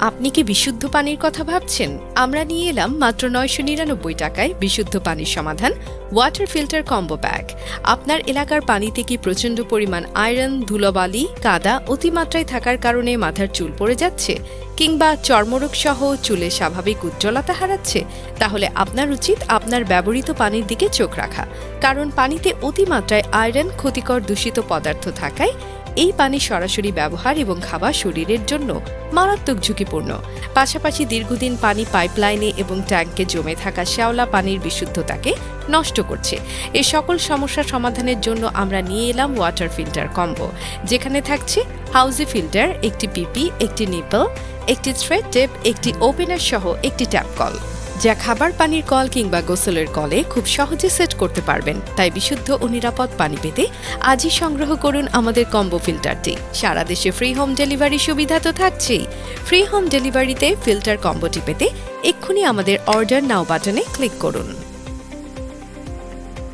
আপনি কি বিশুদ্ধ পানির কথা ভাবছেন? আমরা নিয়ে এলাম মাত্র নয়শো নিরানব্বই টাকায় বিশুদ্ধ পানির সমাধান ওয়াটার ফিল্টার কম্বো ব্যাগ আপনার এলাকার পানিতে কি প্রচণ্ড পরিমাণ আয়রন ধুলোবালি, কাদা অতিমাত্রায় থাকার কারণে মাথার চুল পড়ে যাচ্ছে? কিংবা চর্মরোগ সহ চুলে স্বাভাবিক উজ্জ্বলতা হারাচ্ছে? তাহলে আপনার উচিত আপনার ব্যবহৃত পানির দিকে চোখ রাখা। কারণ পানিতে অতিমাত্রায় আয়রন ক্ষতিকর দূষিত পদার্থ থাকায় এই পানি সরাসরি ব্যবহার এবং খাওয়া শরীরের জন্য মারাত্মক ঝুঁকিপূর্ণ। পাশাপাশি দীর্ঘদিন পানি পাইপলাইনে এবং ট্যাঙ্কে জমে থাকা শ্যাওলা পানির বিশুদ্ধতাকে নষ্ট করছে। এই সকল সমস্যা সমাধানের জন্য আমরা নিয়ে এলাম ওয়াটার ফিল্টার কম্বো যেখানে থাকছে হাউজি ফিল্টার একটি পিপি একটি নিপল একটি থ্রেড টেপ একটি ওপেনার সহ একটি ট্যাপ কল যা খাবার পানির কল কিংবা গোসলের কলে খুব সহজে সেট করতে পারবেন। তাই বিশুদ্ধ ও নিরাপদ পানি পেতে আজই সংগ্রহ করুন আমাদের কম্বো ফিল্টারটি। সারা দেশে ফ্রি হোম ডেলিভারি সুবিধা তো থাকছেই। ফ্রি হোম ডেলিভারিতে ফিল্টার কম্বোটি পেতে এক্ষুনি আমাদের অর্ডার নাও বাটনে ক্লিক করুন।